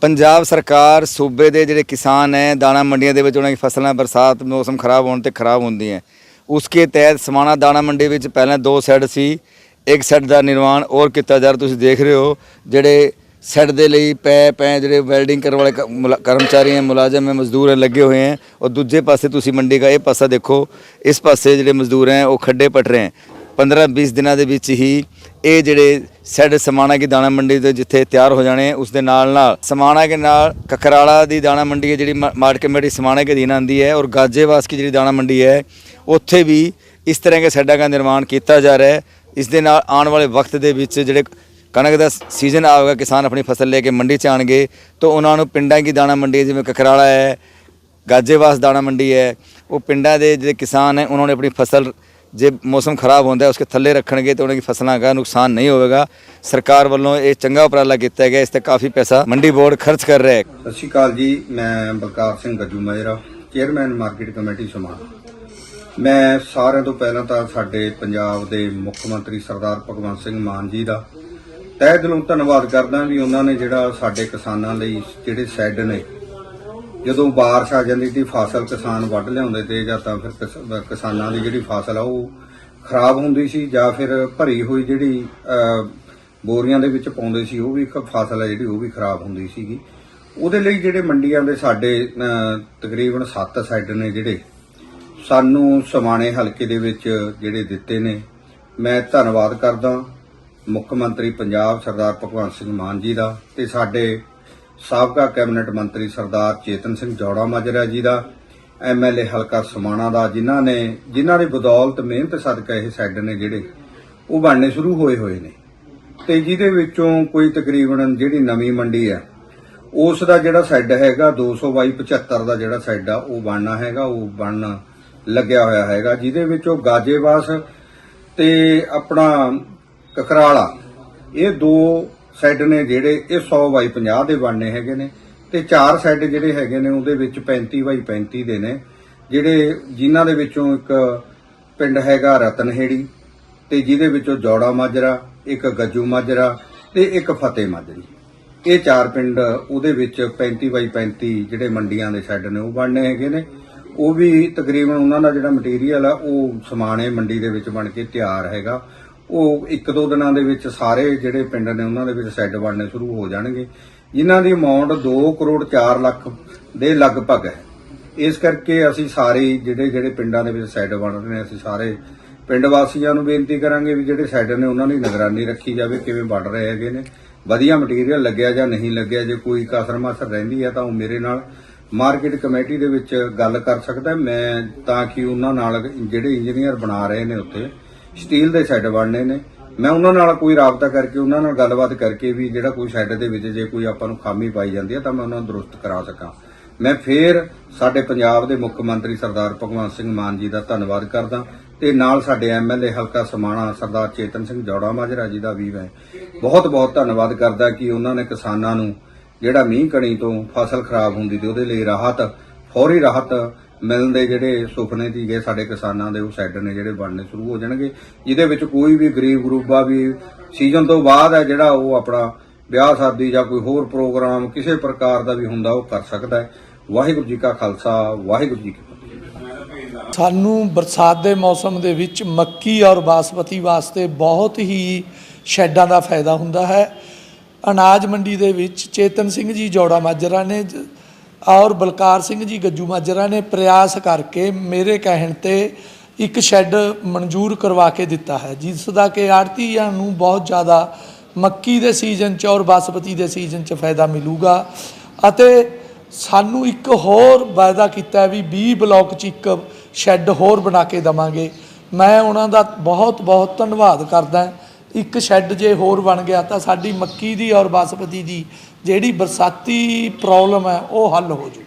ਪੰਜਾਬ ਸਰਕਾਰ ਸੂਬੇ ਦੇ ਜਿਹੜੇ ਕਿਸਾਨ ਹੈ, ਦਾਣਾ ਮੰਡੀਆਂ ਦੇ ਵਿੱਚ ਉਹਨਾਂ ਦੀ ਫਸਲਾਂ ਬਰਸਾਤ ਮੌਸਮ ਖਰਾਬ ਹੋਣ ਤੇ ਖਰਾਬ ਹੁੰਦੀ ਹੁੰਦੀਆਂ ਉਸਕੇ ਤਹਿਤ ਸਮਾਣਾ ਦਾਣਾ ਮੰਡੀ ਵਿੱਚ ਪਹਿਲਾਂ ਦੋ ਸੈੱਡ ਸੀ, ਇੱਕ ਸੈੱਡ ਦਾ ਨਿਰਮਾਣ ਹੋਰ ਕੀਤਾ ਜਾ ਰਿਹਾ, ਤੁਸੀਂ ਦੇਖ ਰਹੇ ਹੋ, ਜਿਹੜੇ ਸੈੱਡ ਦੇ ਲਈ ਪੈ ਪੈ ਜਿਹੜੇ ਵੈਲਡਿੰਗ ਕਰਨ ਵਾਲੇ ਕ- ਮੁਲਾ- ਕਰਮਚਾਰੀ ਹੈ, ਮੁਲਾਜ਼ਮ ਹੈ, ਮਜ਼ਦੂਰ ਹੈ, ਲੱਗੇ ਹੋਏ ਹੈ ਔਰ ਦੂਜੇ ਪਾਸੇ ਤੁਸੀਂ ਮੰਡੀ ਦਾ ਇਹ ਪਾਸਾ ਦੇਖੋ, ਇਸ ਪਾਸੇ ਜਿਹੜੇ ਮਜ਼ਦੂਰ ਹੈ, ਉਹ ਖੱਡੇ ਪਟ ਰਹੇ ਹੈ। 15-20 ਦਿਨਾਂ ਦੇ ਵਿੱਚ ਹੀ ਇਹ ਜਿਹੜੇ ਸੈੱਡ ਸਮਾਣਾ ਕੀ ਦਾਣਾ ਮੰਡੀ ਦੇ ਜਿੱਥੇ ਤਿਆਰ ਹੋ ਜਾਣੇ, ਉਸ ਦੇ ਨਾਲ ਨਾਲ ਸਮਾਣਾ ਕੇ ਨਾਲ ਕਕਰਾਲਾ ਦੀ ਦਾਣਾ ਮੰਡੀ ਹੈ, ਜਿਹੜੀ ਮਾਰਕੀਟ ਮੇਰੀ ਸਮਾਣਾ ਕੇ ਅਧੀਨ ਆਉਂਦੀ ਹੈ ਔਰ ਗਾਜੇਵਾਸ ਕੀ ਜਿਹੜੀ ਦਾਣਾ ਮੰਡੀ ਹੈ, ਉੱਥੇ ਵੀ ਇਸ ਤਰ੍ਹਾਂ ਦੇ ਸੈੱਡਾਂ ਦਾ ਨਿਰਮਾਣ ਕੀਤਾ ਜਾ ਰਿਹਾ ਹੈ। ਇਸ ਦੇ ਨਾਲ ਆਉਣ ਵਾਲੇ ਵਕਤ ਦੇ ਵਿੱਚ ਜਿਹੜੇ ਕਣਕ ਦਾ ਸੀਜ਼ਨ ਆਵੇਗਾ ਕਿਸਾਨ ਆਪਣੀ ਫਸਲ ਲੈ ਕੇ ਮੰਡੀ ਚ ਆਣਗੇ ਤਾਂ ਉਹਨਾਂ ਨੂੰ ਪਿੰਡਾਂ ਦੀ ਦਾਣਾ ਮੰਡੀ ਜਿਵੇਂ ਕਕਰਾਲਾ ਹੈ ਗਾਜੇਵਾਸ ਦਾਣਾ ਮੰਡੀ ਹੈ, ਉਹ ਪਿੰਡਾਂ ਦੇ ਜਿਹੜੇ ਕਿਸਾਨ ਹੈ, ਉਹਨਾਂ ਨੇ ਆਪਣੀ ਫਸਲ ਜੇ ਮੌਸਮ ਖਰਾਬ ਹੁੰਦਾ ਹੈ, ਉਸਕੇ ਥੱਲੇ ਰੱਖਣਗੇ ਤਾਂ ਉਹਨਾਂ ਦੀ ਫਸਲਾਂ ਦਾ ਨੁਕਸਾਨ ਨਹੀਂ ਹੋਵੇਗਾ। ਸਰਕਾਰ ਵੱਲੋਂ ਇਹ ਚੰਗਾ ਉਪਰਾਲਾ ਕੀਤਾ ਗਿਆ, ਇਸ ਤੇ ਕਾਫੀ ਪੈਸਾ ਮੰਡੀ ਬੋਰਡ ਖਰਚ ਕਰ ਰਿਹਾ ਹੈ। ਸਤਿ ਸ਼੍ਰੀ ਅਕਾਲ ਜੀ, ਮੈਂ Balkar Singh Gajju Majra, chairman market committee ਸਮਾਨ ਮੈਂ ਸਾਰਿਆਂ ਤੋਂ ਪਹਿਲਾਂ ਤਾਂ ਸਾਡੇ ਪੰਜਾਬ ਦੇ ਮੁੱਖ ਮੰਤਰੀ ਸਰਦਾਰ ਭਗਵੰਤ ਸਿੰਘ ਮਾਨ ਜੀ ਦਾ ਤਹਿ ਦਿਲੋਂ ਧੰਨਵਾਦ ਕਰਦਾ ਵੀ ਉਹਨਾਂ ਨੇ ਜਿਹੜਾ ਸਾਡੇ ਕਿਸਾਨਾਂ ਲਈ ਜਿਹੜੇ ਸ਼ੈੱਡ ਨੇ ਜਦੋਂ ਬਾਰਿਸ਼ ਆ ਜਾਂਦੀ ਸੀ ਫਸਲ ਕਿਸਾਨ ਵੱਢ ਲਿਆਉਂਦੇ ਤੇ ਜਾਂ ਤਾਂ ਫਿਰ ਕਿਸ- ਕਿਸਾਨਾਂ ਦੀ ਜਿਹੜੀ ਫਸਲ ਆ ਉਹ ਖਰਾਬ ਹੁੰਦੀ ਸੀ ਜਾਂ ਫਿਰ ਭਰੀ ਹੋਈ ਜਿਹੜੀ ਅਹ, ਬੋਰੀਆਂ ਦੇ ਵਿੱਚ ਪਾਉਂਦੇ ਸੀ ਉਹ ਵੀ ਇੱਕ ਫਸਲ ਹੈ ਜਿਹੜੀ ਉਹ ਵੀ ਖਰਾਬ ਹੁੰਦੀ ਸੀਗੀ। ਉਹਦੇ ਲਈ ਜਿਹੜੇ ਮੰਡੀਆਂ ਦੇ ਸਾਡੇ ਅਹ, ਤਕਰੀਬਨ 7 ਸਾਈਡ ਨੇ ਜਿਹੜੇ ਸਾਨੂੰ ਸਮਾਣੇ ਹਲਕੇ ਦੇ ਵਿੱਚ ਜਿਹੜੇ ਦਿੱਤੇ ਨੇ। ਮੈਂ ਧੰਨਵਾਦ ਕਰਦਾ ਮੁੱਖ ਮੰਤਰੀ ਪੰਜਾਬ ਸਰਦਾਰ ਭਗਵੰਤ ਸਿੰਘ ਮਾਨ ਜੀ ਦਾ ਤੇ ਸਾਡੇ ਸਾਬਕਾ ਕੈਬਨਿਟ ਮੰਤਰੀ ਸਰਦਾਰ ਚੇਤਨ ਸਿੰਘ ਜੌੜਾ ਮਾਜਰਾ ਜੀ ਦਾ ਐਮਐਲਏ ਹਲਕਾ ਸਮਾਣਾ ਦਾ ਜਿਨ੍ਹਾਂ ਨੇ, ਜਿਨ੍ਹਾਂ ਦੀ ਬਦੌਲਤ ਮਿਹਨਤ ਸਦਕਾ ਇਹ ਸੈੱਡ ਨੇ ਜਿਹੜੇ, ਉਹ ਬਣਨੇ ਸ਼ੁਰੂ ਹੋਏ ਹੋਏ ਨੇ। ਤੇ ਜਿਹਦੇ ਵਿੱਚੋਂ ਕੋਈ ਤਕਰੀਬਨ ਜਿਹੜੀ ਨਵੀਂ ਮੰਡੀ ਹੈ, ਉਸ ਦਾ ਜਿਹੜਾ ਸੈੱਡ ਹੈਗਾ 200 ਬਾਈ 75 ਦਾ ਜਿਹੜਾ ਸੈੱਡ ਆ, ਉਹ ਬਣਨਾ ਹੈਗਾ, ਉਹ ਬਣਨ ਲੱਗਿਆ ਹੋਇਆ ਹੈਗਾ, ਜਿਹਦੇ ਵਿੱਚੋਂ ਗਾਜੇਵਾਸ ਤੇ ਆਪਣਾ ਕਕਰਾਲਾ, ਇਹ ਦੋ ਸੈੱਡ ਨੇ ਜਿਹੜੇ, ਇਹ 100 ਬਾਈ 50 ਦੇ ਬਣਨੇ ਹੈਗੇ ਨੇ ਤੇ ਚਾਰ ਸੈੱਡ ਜਿਹੜੇ ਹੈਗੇ ਨੇ ਉਹਦੇ ਵਿੱਚ 35 ਬਾਈ 35 ਦੇ ਨੇ, ਜਿਹੜੇ ਜਿਨ੍ਹਾਂ ਦੇ ਵਿੱਚੋਂ ਇੱਕ ਪਿੰਡ ਹੈਗਾ ਰਤਨਹੇੜੀ ਤੇ ਜਿਹਦੇ ਵਿੱਚੋਂ ਜੋੜਾ ਮਾਜਰਾ, ਇੱਕ ਗੱਜੂ ਮਾਜਰਾ ਤੇ ਇੱਕ ਫਤਿਹ ਮਾਜਰੀ। ਇਹ ਚਾਰ ਪਿੰਡ ਉਹਦੇ ਵਿੱਚ 35 ਬਾਈ 35 ਜਿਹੜੇ ਮੰਡੀਆਂ ਦੇ ਸ਼ੈੱਡ ਨੇ ਉਹ ਬਣਨੇ ਹੈਗੇ ਨੇ। ਉਹ ਵੀ ਤਕਰੀਬਨ ਉਹਨਾਂ ਦਾ ਜਿਹੜਾ ਮਟੀਰੀਅਲ ਆ, ਉਹ ਸਮਾਣੇ ਮੰਡੀ ਦੇ ਵਿੱਚ ਬਣ ਕੇ ਤਿਆਰ ਹੈਗਾ। ਉਹ ਇੱਕ ਦੋ ਦਿਨਾਂ ਦੇ ਵਿੱਚ ਸਾਰੇ ਜਿਹੜੇ ਪਿੰਡ ਨੇ ਉਹਨਾਂ ਦੇ ਵਿੱਚ ਸ਼ੈੱਡ ਬਣਨੇ ਸ਼ੁਰੂ ਹੋ ਜਾਣਗੇ। ਜਿਨ੍ਹਾਂ ਦੀ ਅਮਾਉਂਟ 2 ਕਰੋੜ 4 ਲੱਖ ਦੇ ਲਗਭਗ ਹੈ। ਇਸ ਕਰਕੇ ਅਸੀਂ ਸਾਰੇ ਜਿਹੜੇ ਜਿਹੜੇ ਪਿੰਡਾਂ ਦੇ ਵਿੱਚ ਸ਼ੈੱਡ ਬਣ ਰਹੇ ਨੇ, ਅਸੀਂ ਸਾਰੇ ਪਿੰਡ ਵਾਸੀਆਂ ਨੂੰ ਬੇਨਤੀ ਕਰਾਂਗੇ ਵੀ ਜਿਹੜੇ ਸ਼ੈੱਡ ਨੇ ਉਹਨਾਂ ਦੀ ਨਿਗਰਾਨੀ ਰੱਖੀ ਜਾਵੇ, ਕਿਵੇਂ ਬਣ ਰਹੇ ਹੈਗੇ ਨੇ, ਵਧੀਆ ਮਟੀਰੀਅਲ ਲੱਗਿਆ ਜਾਂ ਨਹੀਂ ਲੱਗਿਆ। ਜੇ ਕੋਈ ਕਸਰ ਮਾਸਰ ਰਹਿੰਦੀ ਹੈ ਤਾਂ ਉਹ ਮੇਰੇ ਨਾਲ ਮਾਰਕੀਟ ਕਮੇਟੀ ਦੇ ਵਿੱਚ ਗੱਲ ਕਰ ਸਕਦਾ ਮੈਂ ਤਾਂ ਕਿ ਉਹਨਾਂ ਨਾਲ ਜਿਹੜੇ ਇੰਜੀਨੀਅਰ ਬਣਾ ਰਹੇ ਨੇ ਉੱਥੇ ਸਟੀਲ ਦੇ ਸ਼ੈੱਡ ਬਣਨੇ ਨੇ। ਮੈਂ ਉਹਨਾਂ ਨਾਲ ਕੋਈ ਰਾਬਤਾ ਕਰਕੇ, ਉਹਨਾਂ ਨਾਲ ਗੱਲਬਾਤ ਕਰਕੇ ਵੀ ਜਿਹੜਾ ਕੋਈ ਸ਼ੈੱਡ ਦੇ ਵਿੱਚ ਜੇ ਕੋਈ ਆਪਾਂ ਨੂੰ ਖਾਮੀ ਪਾਈ ਜਾਂਦੀ ਹੈ ਤਾਂ ਮੈਂ ਉਹਨਾਂ ਨੂੰ ਦਰੁਸਤ ਕਰਾ ਸਕਾਂ। ਮੈਂ ਫੇਰ ਸਾਡੇ ਪੰਜਾਬ ਦੇ ਮੁੱਖ ਮੰਤਰੀ ਸਰਦਾਰ ਭਗਵੰਤ ਸਿੰਘ ਮਾਨ ਜੀ ਦਾ ਧੰਨਵਾਦ ਕਰਦਾ ਤੇ ਨਾਲ ਸਾਡੇ ਐਮਐਲਏ ਹਲਕਾ ਸਮਾਣਾ ਸਰਦਾਰ ਚੇਤਨ ਸਿੰਘ ਜੌੜਾ ਮਾਜਰਾ ਜੀ ਦਾ ਵੀ ਮੈਂ ਬਹੁਤ ਬਹੁਤ ਧੰਨਵਾਦ ਕਰਦਾ ਕਿ ਉਹਨਾਂ ਨੇ ਕਿਸਾਨਾਂ ਨੂੰ ਜਿਹੜਾ ਮੀਂਹ ਕਣੀ ਤੋਂ ਫਸਲ ਖਰਾਬ ਹੁੰਦੀ ਤੇ ਉਹਦੇ ਲਈ ਰਾਹਤ, ਫੌਰੀ ਰਾਹਤ ਮਿਲਣ ਦੇ ਜਿਹੜੇ ਸੁਪਨੇ ਸੀਗੇ ਸਾਡੇ ਕਿਸਾਨਾਂ ਦੇ, ਉਹ ਸ਼ੈੱਡ ਨੇ ਜਿਹੜੇ ਬਣਨੇ ਸ਼ੁਰੂ ਹੋ ਜਾਣਗੇ। ਜਿਹਦੇ ਵਿੱਚ ਕੋਈ ਵੀ ਗਰੀਬ ਗਰੂਬਾ ਵੀ ਸੀਜ਼ਨ ਤੋਂ ਬਾਅਦ ਹੈ ਜਿਹੜਾ ਉਹ ਆਪਣਾ ਵਿਆਹ ਸ਼ਾਦੀ ਜਾਂ ਕੋਈ ਹੋਰ ਪ੍ਰੋਗਰਾਮ ਕਿਸੇ ਪ੍ਰਕਾਰ ਦਾ ਵੀ ਹੁੰਦਾ, ਉਹ ਕਰ ਸਕਦਾ ਹੈ। ਵਾਹਿਗੁਰੂ ਜੀ ਕਾ ਖਾਲਸਾ, ਵਾਹਿਗੁਰੂ ਜੀ ਕੀ ਫਤਿਹ। ਸਾਨੂੰ ਬਰਸਾਤ ਦੇ ਮੌਸਮ ਦੇ ਵਿੱਚ ਮੱਕੀ ਔਰ ਬਾਸਮਤੀ ਵਾਸਤੇ ਬਹੁਤ ਹੀ ਸ਼ੈੱਡਾਂ ਦਾ ਫਾਇਦਾ ਹੁੰਦਾ ਹੈ। ਅਨਾਜ ਮੰਡੀ ਦੇ ਵਿੱਚ ਚੇਤਨ ਸਿੰਘ ਜੀ ਜੋੜਾ ਮਾਜਰਾ ਨੇ ਜ- ਔਰ ਬਲਕਾਰ ਸਿੰਘ ਜੀ ਗੱਜੂ ਮਾਜਰਾ ਨੇ ਪ੍ਰਯਾਸ ਕਰਕੇ ਮੇਰੇ ਕਹਿਣ ਤੇ ਇੱਕ ਸ਼ੈੱਡ ਮਨਜ਼ੂਰ ਕਰਵਾ ਕੇ ਦਿੱਤਾ ਹੈ, ਜਿਸ ਦਾ ਕਿ ਆੜਤੀਆਂ ਨੂੰ ਬਹੁਤ ਜ਼ਿਆਦਾ ਮੱਕੀ ਦੇ ਸੀਜ਼ਨ 'ਚ ਔਰ ਬਾਸਮਤੀ ਦੇ ਸੀਜ਼ਨ 'ਚ ਫਾਇਦਾ ਮਿਲੂਗਾ। ਅਤੇ ਸਾਨੂੰ ਇੱਕ ਹੋਰ ਵਾਅਦਾ ਕੀਤਾ ਹੈ ਵੀ 20 ਬਲਾਕ 'ਚ ਇੱਕ ਸ਼ੈੱਡ ਹੋਰ ਬਣਾ ਕੇ ਦਵਾਂਗੇ। ਮੈਂ ਉਹਨਾਂ ਦਾ ਬਹੁਤ ਬਹੁਤ ਧੰਨਵਾਦ ਕਰਦਾ। ਇੱਕ ਸ਼ੈੱਡ ਜੇ ਹੋਰ ਬਣ ਗਿਆ ਤਾਂ ਸਾਡੀ ਮੱਕੀ ਦੀ ਔਰ ਬਾਸਮਤੀ ਦੀ ਜਿਹੜੀ ਬਰਸਾਤੀ ਪ੍ਰੋਬਲਮ ਹੈ, ਉਹ ਹੱਲ ਹੋ ਜੂ।